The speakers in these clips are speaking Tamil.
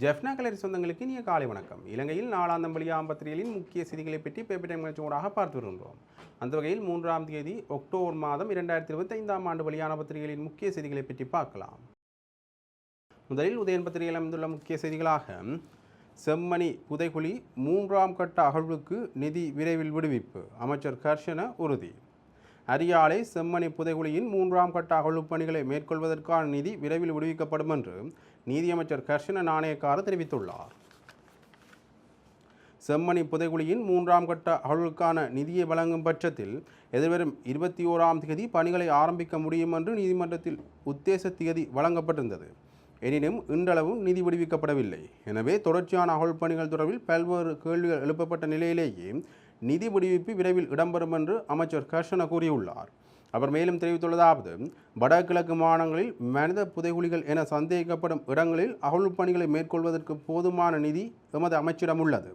ஜெஃப்னா கலரி சொந்தங்களுக்கு இனிய காலை வணக்கம். இலங்கையில் நாளாந்தம் வெளியாம் ஆம்பத்திரியலின் முக்கிய செய்திகளை பற்றி பேப்பர் டைம் நிகழ்ச்சியோடாக பார்த்து வருகின்றோம். அந்த வகையில் மூன்றாம் தேதி அக்டோபர் மாதம் இரண்டாயிரத்தி இருபத்தைந்தாம் ஆண்டு வெளியான பத்திரிகைகளின் முக்கிய செய்திகளை பற்றி பார்க்கலாம். முதலில் உதயன் பத்திரிகையில் அமைந்துள்ள முக்கிய செய்திகளாக செம்மணி புதைகுழி மூன்றாம் கட்ட அகழ்வுக்கு நிதி விரைவில் விடுவிப்பு அமைச்சர் கர்ஷன உறுதி. அரியாலை செம்மணி புதைகுழியின் மூன்றாம் கட்ட அகழ்வுப் பணிகளை மேற்கொள்வதற்கான நிதி விரைவில் விடுவிக்கப்படும் என்று நீதியமைச்சர் கர்ஷன நாணயக்கார தெரிவித்துள்ளார். செம்மணி புதைகுழியின் மூன்றாம் கட்ட அகழ்வுக்கான நிதியை வழங்கும் பட்சத்தில் எதிர்வரும் இருபத்தி ஓராம் தேதி பணிகளை ஆரம்பிக்க முடியும் என்று நீதிமன்றத்தில் உத்தேச தேதி வழங்கப்பட்டிருந்தது. எனினும் இன்றளவும் நிதி விடுவிக்கப்படவில்லை. எனவே தொடர்ச்சியான அகழ் பணிகள் தொடர்பில் பல்வேறு கேள்விகள் எழுப்பப்பட்ட நிலையிலேயே நிதி விடுவிப்பு விரைவில் இடம்பெறும் என்று அமைச்சர் கர்ஷன கூறியுள்ளார். அவர் மேலும் தெரிவித்துள்ளதாவது வடகிழக்கு மாநிலங்களில் மனித புதைகுழிகள் என சந்தேகிக்கப்படும் இடங்களில் அகழ்வு பணிகளை மேற்கொள்வதற்கு போதுமான நிதி எமது அமைச்சிடம் உள்ளது.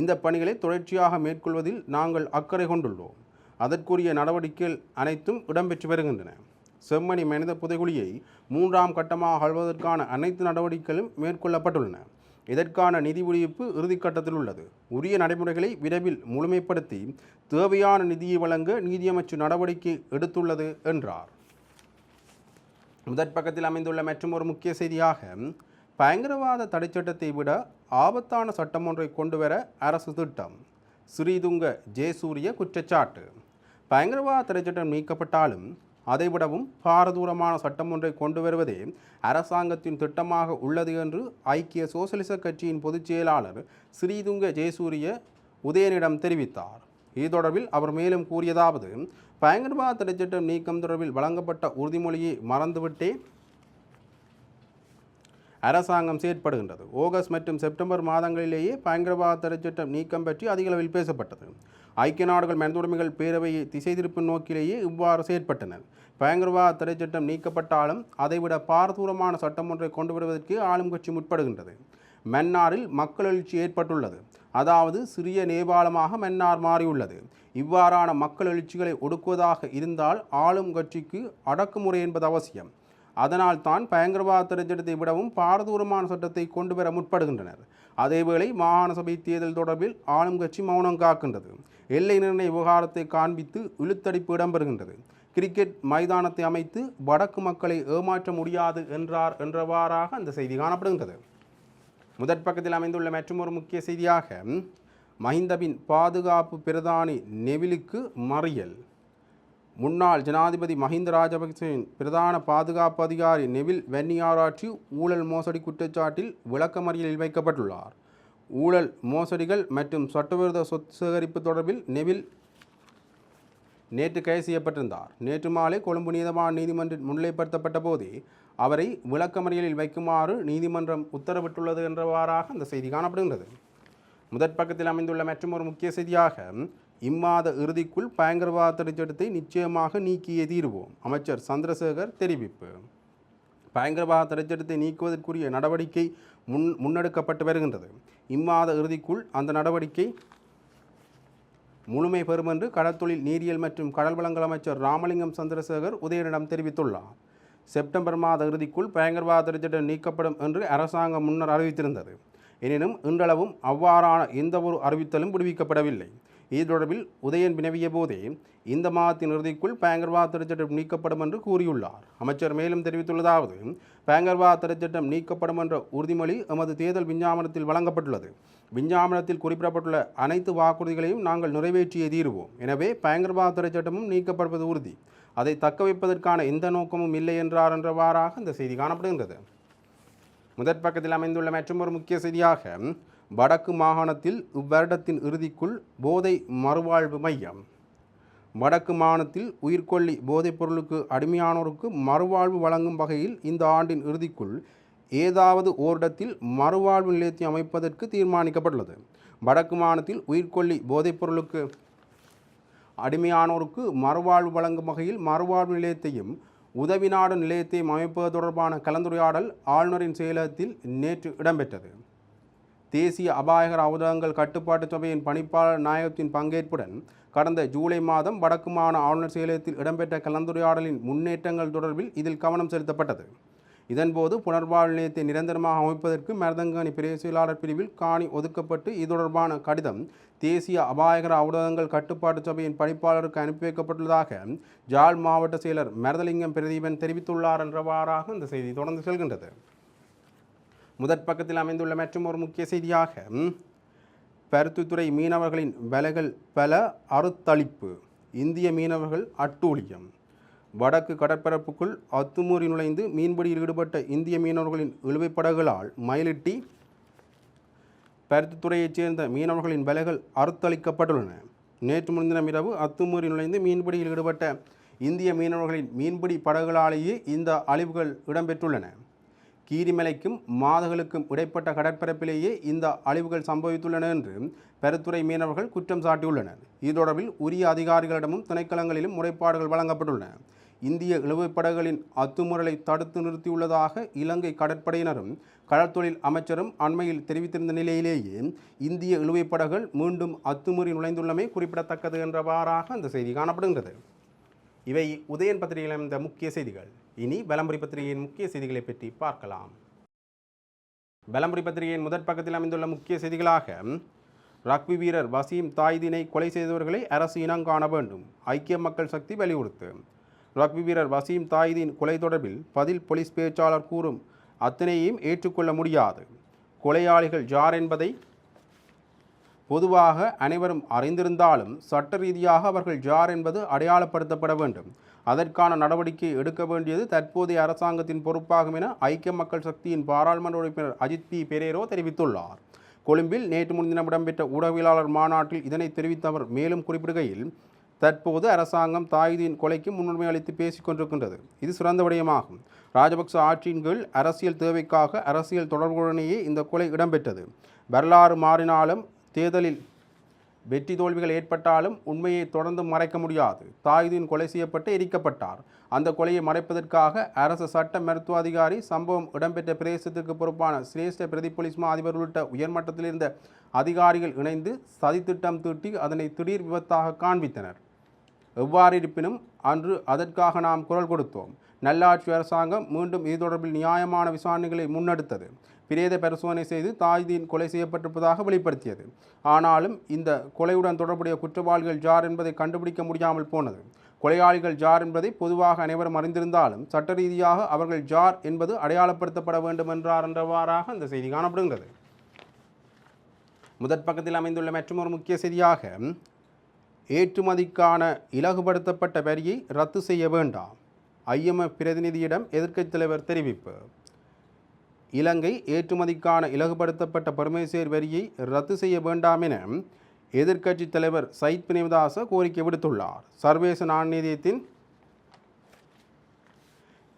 இந்த பணிகளை தொடர்ச்சியாக மேற்கொள்வதில் நாங்கள் அக்கறை கொண்டுள்ளோம். அதற்குரிய நடவடிக்கைகள் அனைத்தும் இடம்பெற்று வருகின்றன. செம்மணி மனித புதைகுழியை மூன்றாம் கட்டமாக அகழ்வதற்கான அனைத்து நடவடிக்கைகளும் மேற்கொள்ளப்பட்டுள்ளன. இதற்கான நிதி ஒழிப்பு இறுதிக்கட்டத்தில் உள்ளது. உரிய நடைமுறைகளை விரைவில் முழுமைப்படுத்தி தேவையான நிதியை வழங்க நீதியமைச்சு நடவடிக்கை எடுத்துள்ளது என்றார். முதற் பக்கத்தில் அமைந்துள்ள மற்றும் ஒரு முக்கிய செய்தியாக பயங்கரவாத தடைச்சட்டத்தை விட ஆபத்தான சட்டம் ஒன்றை கொண்டு வர அரசு திட்டம் ஸ்ரீதுங்க ஜெயசூரிய குற்றச்சாட்டு. பயங்கரவாத தடைச்சட்டம் நீக்கப்பட்டாலும் அதைவிடவும் பாரதூரமான சட்டம் ஒன்றை கொண்டு வருவதே அரசாங்கத்தின் திட்டமாக உள்ளது என்று ஐக்கிய சோசலிச கட்சியின் பொதுச் செயலாளர் ஸ்ரீதுங்க ஜெயசூரிய உதயனிடம் தெரிவித்தார். இது தொடர்பில் அவர் மேலும் கூறியதாவது பயங்கரவாத தடைச்சட்டம் நீக்கம் தொடர்பில் வழங்கப்பட்ட உறுதிமொழியை மறந்துவிட்டே அரசாங்கம் செயற்படுகின்றது. ஆகஸ்ட் மற்றும் செப்டம்பர் மாதங்களிலேயே பயங்கரவாத தடைச்சட்டம் நீக்கம் பற்றி அதிகளவில் பேசப்பட்டது. ஐக்கிய நாடுகள் மனிதுரிமைகள் பேரவையை திசை திருப்பும் நோக்கிலேயே இவ்வாறு செயற்பட்டனர் பயங்கரவாத தடைச்சட்டம் நீக்கப்பட்டாலும் அதைவிட பாரதூரமான சட்டம் ஒன்றை கொண்டு வருவதற்கு ஆளும் கட்சி முற்படுகின்றது. மன்னாரில் மக்கள் எழுச்சி ஏற்பட்டுள்ளது. அதாவது சிறிய நேபாளமாக மன்னார் மாறியுள்ளது. இவ்வாறான மக்கள் எழுச்சிகளை ஒடுக்குவதாக இருந்தால் ஆளும் கட்சிக்கு அடக்குமுறை என்பது அவசியம். அதனால் தான் பயங்கரவாத திரைச்சட்டத்தை விடவும் பாரதூரமான சட்டத்தை கொண்டு வர முற்படுகின்றனர். அதேவேளை மாகாண சபை தேர்தல் தொடர்பில் ஆளும் கட்சி மௌனம் காக்கின்றது. எல்லை நிர்ணய விவகாரத்தை காண்பித்து இழுத்தடிப்பு இடம்பெறுகின்றது. கிரிக்கெட் மைதானத்தை அமைத்து வடக்கு மக்களை ஏமாற்ற முடியாது என்றார் என்றவாறாக அந்த செய்தி காணப்படுகின்றது. முதற் பக்கத்தில் அமைந்துள்ள மற்றொரு முக்கிய செய்தியாக மஹிந்தவின் பாதுகாப்பு பிரதானி நெவிலுக்கு மறியல். முன்னாள் ஜனாதிபதி மஹிந்த ராஜபக்சவின் பிரதான பாதுகாப்பு அதிகாரி நெவில் வென்னியாராட்சி ஊழல் மோசடி குற்றச்சாட்டில் விளக்கமறியலில் வைக்கப்பட்டுள்ளார். ஊழல் மோசடிகள் மற்றும் சட்டவிரோத சொத்து சேகரிப்பு தொடர்பில் நெவில் நேற்று கைது செய்யப்பட்டிருந்தார். நேற்று மாலை கொழும்பு நீதவான் நீதிமன்றில் முன்னிலைப்படுத்தப்பட்ட போதே அவரை விளக்கமறியலில் வைக்குமாறு நீதிமன்றம் உத்தரவிட்டுள்ளது என்றவாறாக அந்த செய்தி காணப்படுகின்றது. முதற் பக்கத்தில் அமைந்துள்ள ஒரு முக்கிய செய்தியாக இம்மாத இறுதிக்குள் பயங்கரவாத தடைச்சட்டத்தை நிச்சயமாக நீக்கியே தீர்வோம். அமைச்சர் சந்திரசேகர் தெரிவிப்பு. பயங்கரவாத தடைச்சட்டத்தை நீக்குவதற்குரிய நடவடிக்கை முன் முன்னெடுக்கப்பட்டு வருகின்றது. இம்மாத இறுதிக்குள் அந்த நடவடிக்கை முழுமை பெறும் என்று கடற்தொழில் நீரியல் மற்றும் கடல் வளங்கள் அமைச்சர் ராமலிங்கம் சந்திரசேகர் உதயனிடம் தெரிவித்துள்ளார். செப்டம்பர் மாத இறுதிக்குள் பயங்கரவாத தடைச்சட்டம் நீக்கப்படும் என்று அரசாங்கம் முன்னர் அறிவித்திருந்தது. எனினும் இன்றளவும் அவ்வாறான எந்த ஒரு அறிவித்தலும் விடுவிக்கப்படவில்லை. இது தொடர்பில் உதயன் வினவிய போதே இந்த மாதத்தின் இறுதிக்குள் பயங்கரவாத திரைச்சட்டம் நீக்கப்படும் என்று கூறியுள்ளார். அமைச்சர் மேலும் தெரிவித்துள்ளதாவது பயங்கரவாத திரைச்சட்டம் நீக்கப்படும் என்ற உறுதிமொழி எமது தேர்தல் விஞ்ஞாபனத்தில் வழங்கப்பட்டுள்ளது. விஞ்ஞாபனத்தில் குறிப்பிடப்பட்டுள்ள அனைத்து வாக்குறுதிகளையும் நாங்கள் நிறைவேற்றியே தீருவோம். எனவே பயங்கரவாத திரைச்சட்டமும் நீக்கப்படுவது உறுதி. அதை தக்க வைப்பதற்கான எந்த நோக்கமும் இல்லை என்றார் என்றவாறாக இந்த செய்தி காணப்படுகின்றது. முதற் பக்கத்தில் அமைந்துள்ள ஒரு முக்கிய செய்தியாக வடக்கு மாகாணத்தில் இவ்வருடத்தின் இறுதிக்குள் போதை மறுவாழ்வு மையம். வடக்கு மாகாணத்தில் உயிர்கொல்லி போதைப் பொருளுக்கு அடிமையானோருக்கு மறுவாழ்வு வழங்கும் வகையில் இந்த ஆண்டின் இறுதிக்குள் ஏதாவது ஓரிடத்தில் மறுவாழ்வு நிலையத்தை அமைப்பதற்கு தீர்மானிக்கப்பட்டுள்ளது. வடக்கு மாகாணத்தில் உயிர்கொல்லி போதைப் பொருளுக்கு அடிமையானோருக்கு மறுவாழ்வு வழங்கும் வகையில் மறுவாழ்வு நிலையத்தையும் உதவி நாடு நிலையத்தையும் அமைப்பது தொடர்பான கலந்துரையாடல் ஆளுநரின் செயலகத்தில் நேற்று இடம்பெற்றது. தேசிய அபாயகர அவதங்கள் கட்டுப்பாட்டு சபையின் பணிப்பாளர் நாயகத்தின் பங்கேற்புடன் கடந்த ஜூலை மாதம் வடக்கு மாகாண ஆளுநர் செயலகத்தில் இடம்பெற்ற கலந்துரையாடலின் முன்னேற்றங்கள் தொடர்பில் இதில் கவனம் செலுத்தப்பட்டது. இதன்போது புனர்வாழ் நிலையத்தை நிரந்தரமாக அமைப்பதற்கு மருதங்காணி பிரேசியலாளர் பிரிவில் காணி ஒதுக்கப்பட்டு இது தொடர்பான கடிதம் தேசிய அபாயகர அவுடகங்கள் கட்டுப்பாட்டு சபையின் பணிப்பாளருக்கு அனுப்பி வைக்கப்பட்டுள்ளதாக ஜாழ் மாவட்ட செயலர் மரதலிங்கம் பிரதீபன் தெரிவித்துள்ளார் என்றவாறாக இந்த செய்தி தொடர்ந்து செல்கின்றது. முதற் பக்கத்தில் அமைந்துள்ள மற்றும் ஒரு முக்கிய செய்தியாக பருத்தித்துறை மீனவர்களின் விலைகள் பல அறுத்தளிப்பு. இந்திய மீனவர்கள் அட்டூழியம். வடக்கு கடற்பரப்புக்குள் அத்துமூறி நுழைந்து மீன்பிடியில் ஈடுபட்ட இந்திய மீனவர்களின் இழுவைப்படகுகளால் மயிலிட்டி. பருத்தித்துறையைச் சேர்ந்த மீனவர்களின் விலைகள் அறுத்தளிக்கப்பட்டுள்ளன. நேற்று முன்தினம் இரவு அத்துமூறி நுழைந்து மீன்பிடியில் ஈடுபட்ட இந்திய மீனவர்களின் மீன்பிடி படகுகளாலேயே இந்த அழிவுகள் இடம்பெற்றுள்ளன. கீரிமலைக்கும் மாதகளுக்கும் இடைப்பட்ட கடற்பரப்பிலேயே இந்த அழிவுகள் சம்பவித்துள்ளன என்று பெருத்துறை மீனவர்கள் குற்றம் சாட்டியுள்ளனர். இது தொடர்பில் உரிய அதிகாரிகளிடமும் திணைக்களங்களிலும் முறைப்பாடுகள் வழங்கப்பட்டுள்ளன. இந்திய இழுவைப்படகுகளின் அத்துமுறலை தடுத்து நிறுத்தியுள்ளதாக இலங்கை கடற்படையினரும் கடற்தொழில் அமைச்சரும் அண்மையில் தெரிவித்திருந்த நிலையிலேயே இந்திய இழுவைப்படகுகள் மீண்டும் அத்துமுறை நுழைந்துள்ளமை குறிப்பிடத்தக்கது என்றவாறாக அந்த செய்தி காணப்படுகின்றது. இவை உதயன் பத்திரிகையில் அமைந்த முக்கிய செய்திகள். இனி பலம்புரி பத்திரிகையின் முக்கிய செய்திகளை பற்றி பார்க்கலாம். பலம்புரி பத்திரிகையின் முதற் பக்கத்தில் அமைந்துள்ள முக்கிய செய்திகளாக ரக்பி வீரர் வசீம் தாய்தினை கொலை செய்தவர்களை அரசு இனம் காண வேண்டும் ஐக்கிய மக்கள் சக்தி வலியுறுத்து. ரக்பி வீரர் வசீம் தாய்தீன் கொலை தொடர்பில் பதில் போலீஸ் பேச்சாளர் கூறும் அத்தனையையும் ஏற்றுக்கொள்ள முடியாது. கொலையாளிகள் யார் என்பதை பொதுவாக அனைவரும் அறிந்திருந்தாலும் சட்ட ரீதியாக அவர்கள் ஜார் என்பது அடையாளப்படுத்தப்பட வேண்டும். அதற்கான நடவடிக்கை எடுக்க வேண்டியது தற்போதைய அரசாங்கத்தின் பொறுப்பாகும் என ஐக்கிய மக்கள் சக்தியின் பாராளுமன்ற உறுப்பினர் அஜித் பி. பெரேரோ தெரிவித்துள்ளார். கொழும்பில் நேற்று முன்தினம் இடம்பெற்ற ஊடகவியலாளர் மாநாட்டில் இதனை தெரிவித்த அவர் மேலும் குறிப்பிடுகையில் தற்போது அரசாங்கம் தாயுதீன் கொலைக்கு முன்னுரிமை அளித்து பேசிக் கொண்டிருக்கின்றது. இது சிறந்த விடயமாகும். ராஜபக்ச ஆட்சியின் கீழ் அரசியல் தேவைக்காக அரசியல் தொடர்புடனேயே இந்த கொலை இடம்பெற்றது. வரலாறு மாறினாலும் தேர்தலில் வெற்றி தோல்விகள் ஏற்பட்டாலும் உண்மையை தொடர்ந்து மறைக்க முடியாது. தாயுதீன் கொலை செய்யப்பட்டு எரிக்கப்பட்டார். அந்த கொலையை மறைப்பதற்காக அரசு சட்ட மருத்துவ அதிகாரி சம்பவம் இடம்பெற்ற பிரதேசத்திற்கு பொறுப்பான சிரேஷ்ட பிரதி போலீஸ் மா அதிபர் உள்ளிட்ட உயர்மட்டத்தில் இருந்த அதிகாரிகள் இணைந்து சதித்திட்டம் தீட்டி அதனை திடீர் விபத்தாக காண்பித்தனர். எவ்வாறு இருப்பினும் அன்று அதற்காக நாம் குரல் கொடுத்தோம். நல்லாட்சி அரசாங்கம் மீண்டும் இது தொடர்பில் நியாயமான விசாரணைகளை முன்னெடுத்தது. பிரேத பரிசோதனை செய்து தாய்தீன் கொலை செய்யப்பட்டிருப்பதாக வெளிப்படுத்தியது. ஆனாலும் இந்த கொலையுடன் தொடர்புடைய குற்றவாளிகள் ஜார் என்பதை கண்டுபிடிக்க முடியாமல் போனது. கொலையாளிகள் ஜார் என்பதை பொதுவாக அனைவரும் அறிந்திருந்தாலும் சட்ட ரீதியாக அவர்கள் ஜார் என்பது அடையாளப்படுத்தப்பட வேண்டும் என்றார் என்றவாறாக அந்த செய்தி காணப்படுகிறது. முதற் பக்கத்தில் அமைந்துள்ள மற்றொரு முக்கிய செய்தியாக ஏற்றுமதிக்கான இலகுபடுத்தப்பட்ட வரியை ரத்து செய்ய வேண்டாம். ஐஎம்எஃப் பிரதிநிதியிடம் எதிர்க்கட்சித் தலைவர் தெரிவிப்பு. இலங்கை ஏற்றுமதிக்கான இலகுபடுத்தப்பட்ட பரமேஸ்வர் வரியை ரத்து செய்ய வேண்டாம் என எதிர்க்கட்சித் தலைவர் சயித் பிரேமதாச கோரிக்கை விடுத்துள்ளார். சர்வதேச நாணயத்தின்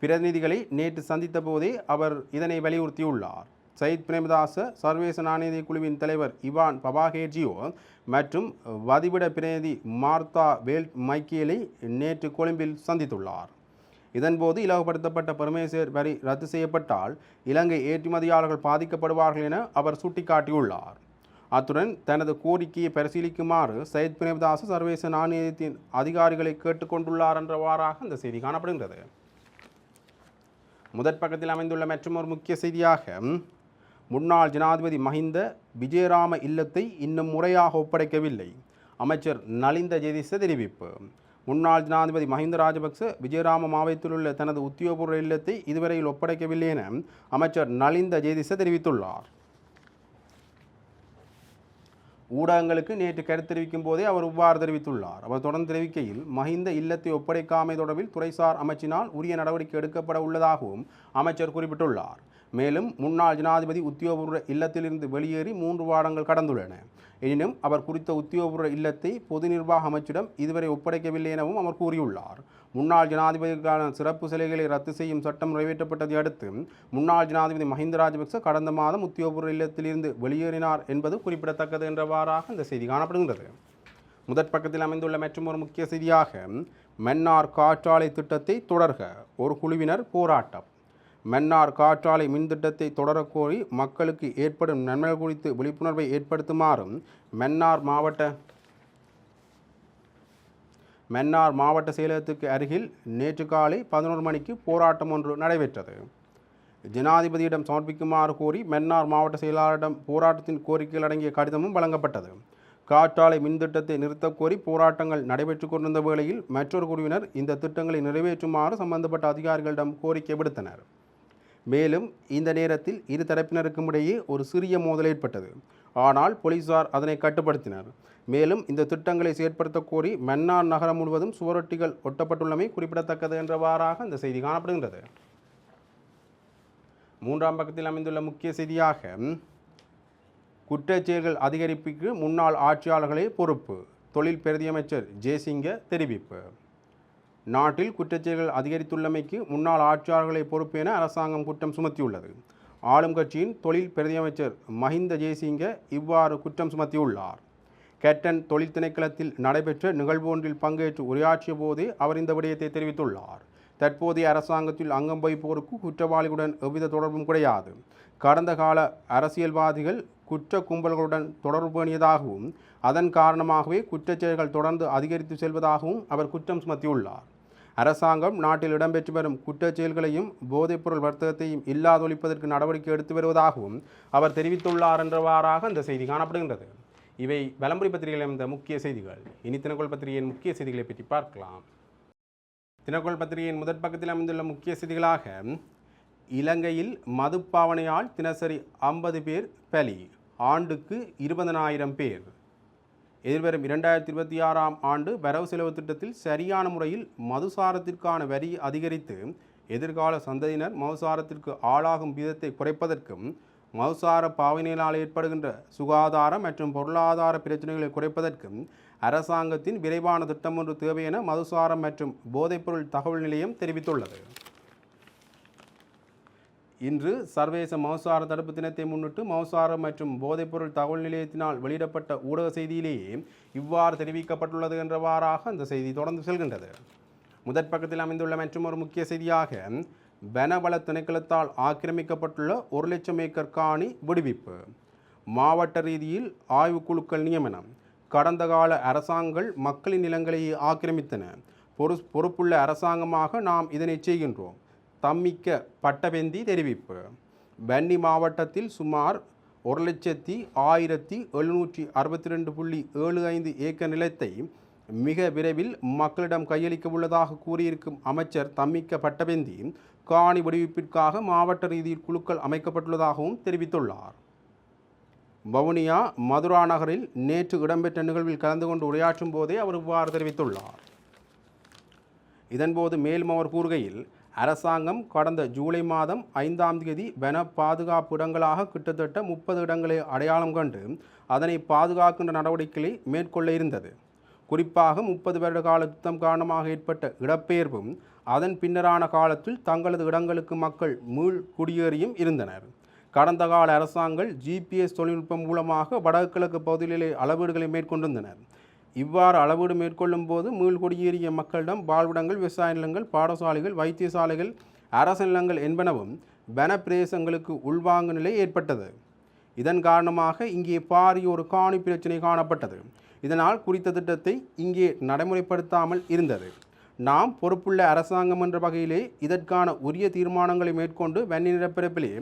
பிரதிநிதிகளை நேற்று சந்தித்த போதே அவர் இதனை வலியுறுத்தியுள்ளார். சயித் பிரேமதாச சர்வதேச நாணயநிதி குழுவின் தலைவர் இவான் பபாகேஜியோ மற்றும் வதிவிட பிரதிநிதி மார்த்தா வேல் மைக்கேலை நேற்று கொழும்பில் சந்தித்துள்ளார். இதன்போது இலகுபடுத்தப்பட்ட பரமேஸ்வர் வரி ரத்து செய்யப்பட்டால் இலங்கை ஏற்றுமதியாளர்கள் பாதிக்கப்படுவார்கள் என அவர் சுட்டிக்காட்டியுள்ளார். அத்துடன் தனது கோரிக்கையை பரிசீலிக்குமாறு சையத் பிரேமதாச சர்வதேச நாணயத்தின் அதிகாரிகளை கேட்டுக்கொண்டுள்ளார் என்றவாறாக இந்த செய்தி காணப்படுகின்றது. முதற் பக்கத்தில் அமைந்துள்ள மற்றொரு முக்கிய செய்தியாக முன்னாள் ஜனாதிபதி மஹிந்த விஜயராம இல்லத்தை இன்னும் முறையாக ஒப்படைக்கவில்லை. அமைச்சர் நலிந்த ஜெதிச தெரிவிப்பு. முன்னாள் ஜனாதிபதி மஹிந்த ராஜபக்ச விஜயராம மாவட்டத்தில் உள்ள தனது உத்தியோகபூர்வ இல்லத்தை இதுவரையில் ஒப்படைக்கவில்லை என அமைச்சர் நலிந்த ஜெயதிச தெரிவித்துள்ளார். ஊடகங்களுக்கு நேற்று கருத்து தெரிவிக்கும் போதே அவர் இவ்வாறு தெரிவித்துள்ளார். அவர் தொடர்ந்து தெரிவிக்கையில் மஹிந்த இல்லத்தை ஒப்படைக்காமை தொடர்பில் துறைசார் அமைச்சினால் உரிய நடவடிக்கை எடுக்கப்பட உள்ளதாகவும் அமைச்சர் குறிப்பிட்டுள்ளார். மேலும் முன்னாள் ஜனாதிபதி உத்தியோகபூர்வ இல்லத்திலிருந்து வெளியேறி மூன்று வாரங்கள் கடந்துள்ளன. எனினும் அவர் குறித்த உத்தியோகபூர்வ இல்லத்தை பொது நிர்வாக அமைச்சிடம் இதுவரை ஒப்படைக்கவில்லை எனவும் அவர் கூறியுள்ளார். முன்னாள் ஜனாதிபதிக்கான சிறப்பு சிலைகளை ரத்து செய்யும் சட்டம் நிறைவேற்றப்பட்டதை அடுத்து முன்னாள் ஜனாதிபதி மஹிந்த ராஜபக்ச கடந்த மாதம் உத்தியோகபூர்வ இல்லத்திலிருந்து வெளியேறினார் என்பது குறிப்பிடத்தக்கது என்றவாறாக இந்த செய்தி காணப்படுகின்றது. முதற் பக்கத்தில் அமைந்துள்ள மற்றொரு முக்கிய செய்தியாக மன்னார் காற்றாலை திட்டத்தை தொடர்க. ஒரு குழுவினர் போராட்டம். மன்னார் காற்றாலை மின்திட்டத்தை தொடரக்கோரி மக்களுக்கு ஏற்படும் நன்மைகள் குறித்து விழிப்புணர்வை ஏற்படுத்துமாறும் மன்னார் மாவட்ட மன்னார் மாவட்ட செயலகத்துக்கு அருகில் நேற்று காலை பதினோரு மணிக்கு போராட்டம் ஒன்று நடைபெற்றது. ஜனாதிபதியிடம் சமர்ப்பிக்குமாறு கோரி மன்னார் மாவட்ட செயலாளரிடம் போராட்டத்தின் கோரிக்கைகள் அடங்கிய கடிதமும் வழங்கப்பட்டது. காற்றாலை மின்திட்டத்தை நிறுத்தக்கோரி நிறுத்தக் கோரி போராட்டங்கள் நடைபெற்றுக் கொண்டிருந்த வேளையில் மற்றொரு குழுவினர் இந்த திட்டங்களை நிறைவேற்றுமாறு சம்பந்தப்பட்ட அதிகாரிகளிடம் கோரிக்கை விடுத்தனர். மேலும் இந்த நேரத்தில் இரு தரப்பினருக்கும் இடையே ஒரு சிறிய மோதல் ஏற்பட்டது. ஆனால் போலீசார் அதனை கட்டுப்படுத்தினர். மேலும் இந்த திட்டங்களை செயற்படுத்த கோரி மன்னார் நகரம் முழுவதும் சுவரொட்டிகள் ஒட்டப்பட்டுள்ளமை குறிப்பிடத்தக்கது என்றவாறாக இந்த செய்தி காணப்படுகின்றது. மூன்றாம் பக்கத்தில் அமைந்துள்ள முக்கிய செய்தியாக குற்றச்செயல்கள் அதிகரிப்புக்கு முன்னாள் ஆட்சியாளர்களே பொறுப்பு. தொழில் பிரதியமைச்சர் ஜெய்சிங்க தெரிவிப்பு. நாட்டில் குற்றச்செயல்கள் அதிகரித்துள்ளமைக்கு முன்னாள் ஆட்சியாளர்களை பொறுப்பென அரசாங்கம் குற்றம் சுமத்தியுள்ளது. ஆளும் கட்சியின் தொழில் பிரதியமைச்சர் மஹிந்த ஜெய்சிங்க இவ்வாறு குற்றம் சுமத்தியுள்ளார். கேட்டன் தொழில் திணைக்களத்தில் நடைபெற்ற நிகழ்வு ஒன்றில் பங்கேற்று உரையாற்றிய போதே அவர் இந்த விடயத்தை தெரிவித்துள்ளார். தற்போதைய அரசாங்கத்தில் அங்கம் வைப்போருக்கு குற்றவாளிகளுடன் எவ்வித தொடர்பும் கிடையாது. கடந்த கால அரசியல்வாதிகள் குற்ற கும்பல்களுடன் தொடர்பு பேணியதாகவும் அதன் காரணமாகவே குற்றச்செயல்கள் தொடர்ந்து அதிகரித்து செல்வதாகவும் அவர் குற்றம் சுமத்தியுள்ளார். அரசாங்கம் நாட்டில் இடம்பெற்று வரும் குற்றச் செயல்களையும் போதைப்பொருள் வர்த்தகத்தையும் இல்லாதொழிப்பதற்கு நடவடிக்கை எடுத்து வருவதாகவும் அவர் தெரிவித்துள்ளார் என்றவாறாக இந்த செய்தி காணப்படுகின்றது. இவை வலம்புரி பத்திரிகையில் அமைந்த முக்கிய செய்திகள். இனி தினக்கோள் பத்திரிகையின் முக்கிய செய்திகளை பற்றி பார்க்கலாம். தினக்கோள் பத்திரிகையின் முதற் பக்கத்தில் அமைந்துள்ள முக்கிய செய்திகளாக இலங்கையில் மதுப்பாவனையால் தினசரி ஐம்பது பேர் பலி ஆண்டுக்கு இருபதனாயிரம் பேர். எதிர்வரும் இரண்டாயிரத்தி இருபத்தி ஆறாம் ஆண்டு வரவு செலவு திட்டத்தில் சரியான முறையில் மதுசாரத்திற்கான வரி அதிகரித்து எதிர்கால சந்ததியினர் மதுசாரத்திற்கு ஆளாகும் விதத்தை குறைப்பதற்கும் மதுசார பாவனையினால் ஏற்படுகின்ற சுகாதார மற்றும் பொருளாதார பிரச்சனைகளை குறைப்பதற்கும் அரசாங்கத்தின் விரைவான திட்டம் ஒன்று தேவை என மதுசாரம் மற்றும் போதைப்பொருள் தகவல் நிலையம் தெரிவித்துள்ளது. இன்று சர்வதேச மௌசார தடுப்பு தினத்தை முன்னிட்டு மௌசார மற்றும் போதைப்பொருள் தகவல் நிலையத்தினால் வெளியிடப்பட்ட ஊடக செய்தியிலேயே இவ்வாறு தெரிவிக்கப்பட்டுள்ளது என்றவாறாக அந்த செய்தி தொடர்ந்து செல்கின்றது. முதற் பக்கத்தில் அமைந்துள்ள மற்றும் ஒரு முக்கிய செய்தியாக வனவள திணைக்களத்தால் ஆக்கிரமிக்கப்பட்டுள்ள ஒரு லட்சம் ஏக்கர் காணி விடுவிப்பு. மாவட்ட ரீதியில் ஆய்வுக்குழுக்கள் நியமனம். கடந்த கால அரசாங்கங்கள் மக்களின் நிலங்களை ஆக்கிரமித்தன. பொறுப்புள்ள அரசாங்கமாக நாம் இதனை செய்கின்றோம். தம்மிக்க பட்டபெந்தி தெரிவிப்பு. வன்னி மாவட்டத்தில் சுமார் ஒரு லட்சத்தி ஆயிரத்தி எழுநூற்றி அறுபத்தி ரெண்டு புள்ளி ஏழு ஐந்து ஏக்கர் நிலத்தை மிக விரைவில் மக்களிடம் கையளிக்க உள்ளதாக கூறியிருக்கும் அமைச்சர் தம்மிக்க பட்டபெந்தி காணி விடுவிப்பிற்காக மாவட்ட ரீதியில் குழுக்கள் அமைக்கப்பட்டுள்ளதாகவும் தெரிவித்துள்ளார். வவுனியா மதுரா நகரில் நேற்று இடம்பெற்ற நிகழ்வில் கலந்து கொண்டு உரையாற்றும் போதே அவர் இவ்வாறு தெரிவித்துள்ளார். இதன்போது மேலும் அவர் கூறுகையில் அரசாங்கம் கடந்த ஜூலை மாதம் ஐந்தாம் தேதி வன பாதுகாப்பு இடங்களாக கிட்டத்தட்ட முப்பது இடங்களை அடையாளம் கண்டு அதனை பாதுகாக்கின்ற நடவடிக்கைகளை மேற்கொள்ள இருந்தது. குறிப்பாக முப்பது வருட கால யுத்தம் காரணமாக ஏற்பட்ட இடப்பெயர்வும் அதன் பின்னரான காலத்தில் தங்களது இடங்களுக்கு மக்கள் மீள் குடியேறியும் இருந்தனர். கடந்த கால அரசாங்கங்கள் ஜிபிஎஸ் தொழில்நுட்பம் மூலமாக வடகிழக்கு பகுதிகளிலே அளவீடுகளை மேற்கொண்டிருந்தனர். இவ்வாறு அளவீடு மேற்கொள்ளும் போது மீள்குடியேறிய மக்களிடம் வாழ்விடங்கள் விவசாய நிலங்கள் பாடசாலைகள் வைத்தியசாலைகள் அரச நிலங்கள் என்பனவும் வன பிரதேசங்களுக்கு உள்வாங்கு நிலை ஏற்பட்டது. இதன் காரணமாக இங்கே பாரிய ஒரு காணி பிரச்சினை காணப்பட்டது. இதனால் குறித்த திட்டத்தை இங்கே நடைமுறைப்படுத்தாமல் இருந்தது. நாம் பொறுப்புள்ள அரசாங்கம் என்ற வகையிலே இதற்கான உரிய தீர்மானங்களை மேற்கொண்டு வன்னி நிலப்பரப்பிலே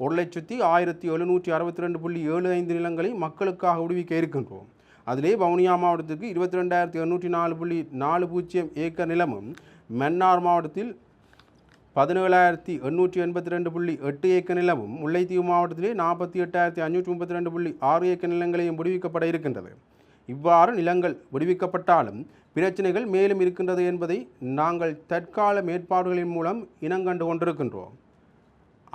ஒரு லட்சத்தி ஆயிரத்தி எழுநூற்றி அறுபத்தி ரெண்டு புள்ளி ஏழு ஐந்து நிலங்களை மக்களுக்காக விடுவிக்க இருக்கின்றோம். அதிலே வவுனியா மாவட்டத்திற்கு இருபத்தி ரெண்டாயிரத்தி எண்ணூற்றி நாலு புள்ளி நாலு பூஜ்ஜியம் ஏக்கர் நிலமும் மன்னார் மாவட்டத்தில் பதினேழாயிரத்தி எண்ணூற்றி எண்பத்தி ரெண்டு புள்ளி எட்டு ஏக்கர் நிலமும் முல்லைத்தீவு மாவட்டத்திலே நாற்பத்தி எட்டாயிரத்தி அஞ்சூற்றி முப்பத்தி ரெண்டு புள்ளி ஆறு ஏக்கர் நிலங்களையும் விடுவிக்கப்பட இருக்கின்றது. இவ்வாறு நிலங்கள் விடுவிக்கப்பட்டாலும் பிரச்சனைகள் மேலும் இருக்கின்றது என்பதை நாங்கள் தற்கால மேற்பாடுகளின் மூலம் இனங்கண்டு கொண்டிருக்கின்றோம்.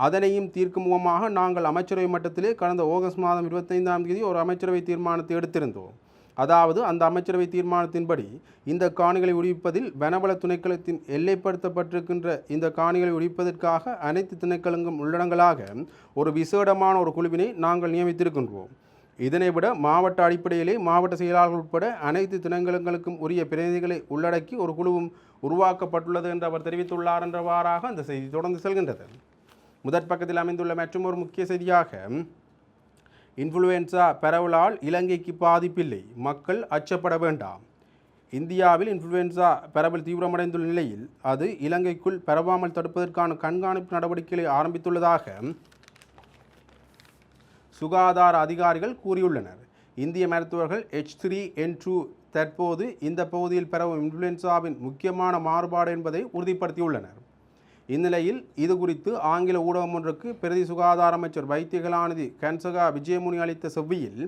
அதனையும் தீர்க்கும் முகமாக நாங்கள் அமைச்சரவை மட்டத்திலே கடந்த ஆகஸ்ட் மாதம் இருபத்தைந்தாம் தேதி ஒரு அமைச்சரவை தீர்மானத்தை எடுத்திருந்தோம். அதாவது அந்த அமைச்சரவை தீர்மானத்தின்படி இந்த காணிகளை விடுவிப்பதில் வனவள துணைக்களத்தின் எல்லைப்படுத்தப்பட்டிருக்கின்ற இந்த காணிகளை விடுவிப்பதற்காக அனைத்து திணைக்களங்கும் உள்ளடங்களாக ஒரு விசேடமான ஒரு குழுவினை நாங்கள் நியமித்திருக்கின்றோம். இதனை விட மாவட்ட அடிப்படையிலே மாவட்ட செயலாளர்கள் உட்பட அனைத்து திணைக்களங்களுக்கும் உரிய பிரதிநிதிகளை உள்ளடக்கி ஒரு குழுவும் உருவாக்கப்பட்டுள்ளது என்று அவர் தெரிவித்துள்ளார் என்றவாறாக அந்த செய்தி தொடர்ந்து செல்கின்றது. முதற் பக்கத்தில் அமைந்துள்ள மற்றும் ஒரு முக்கிய செய்தியாக இன்ஃப்ளூயன்சா பரவலால் இலங்கைக்கு பாதிப்பில்லை மக்கள் அச்சப்பட வேண்டாம். இந்தியாவில் இன்ஃப்ளூயன்சா பரவல் தீவிரமடைந்துள்ள நிலையில் அது இலங்கைக்குள் பரவாமல் தடுப்பதற்கான கண்காணிப்பு நடவடிக்கைகளை ஆரம்பித்துள்ளதாக சுகாதார அதிகாரிகள் கூறியுள்ளனர். இந்திய மருத்துவர்கள் எச் த்ரீ என் டூ தற்போது இந்த பகுதியில் பரவும் இன்ஃப்ளூயன்சாவின் முக்கியமான மாறுபாடு என்பதை உறுதிப்படுத்தியுள்ளனர். இந்நிலையில் இது குறித்து ஆங்கில ஊடகம் ஒன்றுக்கு பிரதி சுகாதார அமைச்சர் வைத்தியகலாநிதி கன்சகா விஜயமுனி அளித்த செவ்வியில்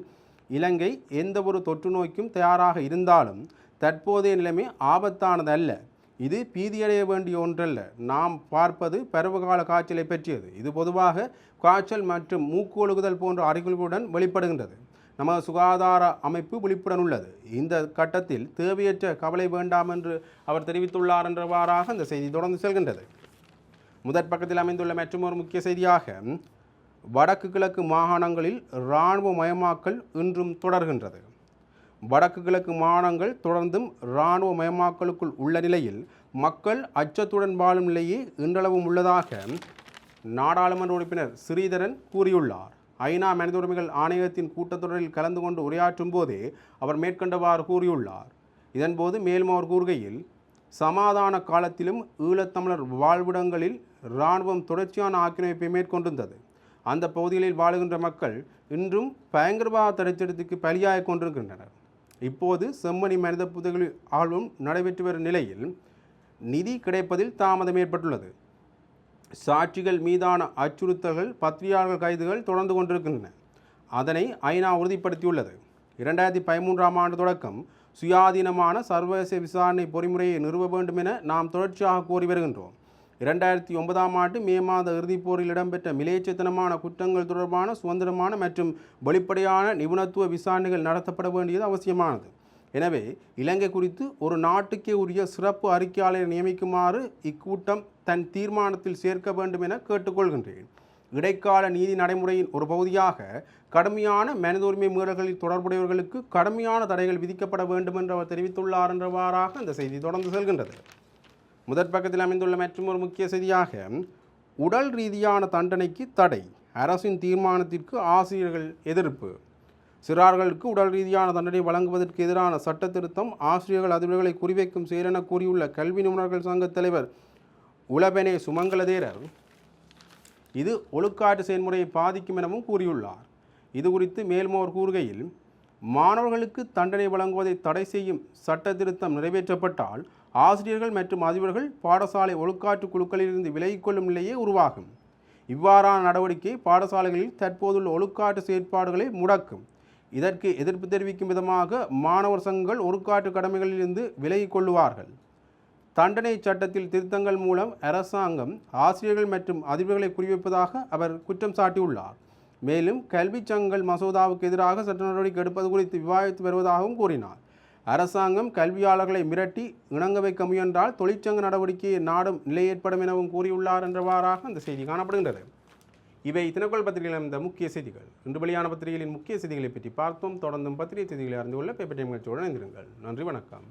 இலங்கை எந்தவொரு தொற்று நோய்க்கும் தயாராக இருந்தாலும் தற்போதைய நிலைமை ஆபத்தானதல்ல. இது பீதியடைய வேண்டிய ஒன்றல்ல. நாம் பார்ப்பது பருவகால காய்ச்சலை பற்றியது. இது பொதுவாக காய்ச்சல் மற்றும் மூக்கொழுகுதல் போன்ற அறிகுறிகளுடன் வெளிப்படுகின்றது. நமது சுகாதார அமைப்பு விழிப்புடன் உள்ளது. இந்த கட்டத்தில் தேவையற்ற கவலை வேண்டாம் என்று அவர் தெரிவித்துள்ளார் என்றவாறாக இந்த செய்தி தொடர்ந்து செல்கின்றது. முதற் பக்கத்தில் அமைந்துள்ள மற்றொரு முக்கிய செய்தியாக வடக்கு கிழக்கு மாகாணங்களில் இராணுவ மயமாக்கல் இன்றும் தொடர்கின்றது. வடக்கு கிழக்கு மாகாணங்கள் தொடர்ந்தும் இராணுவ மயமாக்கலுக்குள் உள்ள நிலையில் மக்கள் அச்சத்துடன் வாழும் நிலையே இன்றளவும் உள்ளதாக நாடாளுமன்ற உறுப்பினர் ஸ்ரீதரன் கூறியுள்ளார். ஐநா மனித உரிமைகள் ஆணையத்தின் கூட்டத்தொடரில் கலந்து கொண்டு உரையாற்றும் போதே அவர் மேற்கண்டவாறு கூறியுள்ளார். இதன்போது மேலும் அவர் கூறுகையில் சமாதான காலத்திலும் ஈழத்தமிழர் வாழ்விடங்களில் இராணுவம் தொடர்ச்சியான ஆக்கிரமிப்பை மேற்கொண்டிருந்தது. அந்த பகுதிகளில் வாழுகின்ற மக்கள் இன்றும் பயங்கரவாத தடைச்சட்டத்துக்கு பலியாக கொண்டிருக்கின்றனர். இப்போது செம்மணி மனித புதைகள் ஆழ்வும் நடைபெற்று வரும் நிலையில் நிதி கிடைப்பதில் தாமதம் ஏற்பட்டுள்ளது. சாட்சிகள் மீதான அச்சுறுத்தல்கள் பத்திரிகையாளர்கள் கைதுகள் தொடர்ந்து கொண்டிருக்கின்றன. அதனை ஐநா உறுதிப்படுத்தியுள்ளது. இரண்டாயிரத்தி பதிமூன்றாம் ஆண்டு தொடக்கம் சுயாதீனமான சர்வதேச விசாரணை பொறிமுறையை நிறுவ வேண்டும் என நாம் தொடர்ச்சியாக கோரி வருகின்றோம். இரண்டாயிரத்தி ஒன்பதாம் ஆண்டு மே மாத இறுதிப் போரில் இடம்பெற்ற மிலேச்சத்தனமான குற்றங்கள் தொடர்பான சுதந்திரமான மற்றும் வெளிப்படையான நிபுணத்துவ விசாரணைகள் நடத்தப்பட வேண்டியது அவசியமானது. எனவே இலங்கை குறித்து ஒரு நாட்டுக்கே உரிய சிறப்பு அறிக்கையாளரை நியமிக்குமாறு இக்கூட்டம் தன் தீர்மானத்தில் சேர்க்க வேண்டும் என கேட்டுக்கொள்கின்றேன். இடைக்கால நீதி நடைமுறையின் ஒரு பகுதியாக கடுமையான மனித உரிமை மீறல்களில் தொடர்புடையவர்களுக்கு கடுமையான தடைகள் விதிக்கப்பட வேண்டும் என்று அவர் தெரிவித்துள்ளார் என்றவாறாக அந்த செய்தி தொடர்ந்து செல்கின்றது. முதற் பக்கத்தில் அமைந்துள்ள மற்றும் ஒரு முக்கிய செய்தியாக உடல் ரீதியான தண்டனைக்கு தடை அரசின் தீர்மானத்திற்கு ஆசிரியர்கள் எதிர்ப்பு. சிறார்களுக்கு உடல் ரீதியான தண்டனை வழங்குவதற்கு எதிரான சட்ட திருத்தம் ஆசிரியர்கள் அதிபர்களை குறிவைக்கும் செயல் என கூறியுள்ள கல்வி நிபுணர்கள் சங்க தலைவர் உலபெனே சுமங்கலதேரர் இது ஒழுக்காட்டு செயல்முறையை பாதிக்கும் எனவும் கூறியுள்ளார். இது குறித்து மேலும் அவர் கூறுகையில் மாணவர்களுக்கு தண்டனை வழங்குவதை தடை செய்யும் சட்ட திருத்தம் நிறைவேற்றப்பட்டால் ஆசிரியர்கள் மற்றும் அதிபர்கள் பாடசாலை ஒழுக்காற்று குழுக்களிலிருந்து விலகிக்கொள்ளும் நிலையே உருவாகும். இவ்வாறான நடவடிக்கை பாடசாலைகளில் தற்போதுள்ள ஒழுக்காட்டு செயற்பாடுகளை முடக்கும். இதற்கு எதிர்ப்பு தெரிவிக்கும் விதமாக மாணவர் சங்கங்கள் ஒழுக்காட்டு கடமைகளிலிருந்து விலகிக் கொள்ளுவார்கள். தண்டனை சட்டத்தில் திருத்தங்கள் மூலம் அரசாங்கம் ஆசிரியர்கள் மற்றும் அதிபர்களை குறிவைப்பதாக அவர் குற்றம் சாட்டியுள்ளார். மேலும் கல்விச் சங்கங்கள் மசோதாவுக்கு எதிராக சட்ட நடவடிக்கை எடுப்பது குறித்து விவாதித்து வருவதாகவும் கூறினார். அரசாங்கம் கல்வியாளர்களை மிரட்டி இணங்க வைக்க முயன்றால் தொழிற்சங்க நடவடிக்கையை நாடும் நிலை ஏற்படும் எனவும் கூறியுள்ளார் என்றவாறாக அந்த செய்தி காணப்படுகின்றது. இவை தினக்கோள் பத்திரிகையில் இருந்த முக்கிய செய்திகள். இன்று வெளியான பத்திரிகைகளின் முக்கிய செய்திகளை பற்றி பார்த்தோம். தொடர்ந்தும் பத்திரிகை செய்திகளை அறிந்து கொள்ள பேப்பர் டைம் நிகழ்ச்சியுடன் இணைந்திருங்கள். நன்றி வணக்கம்.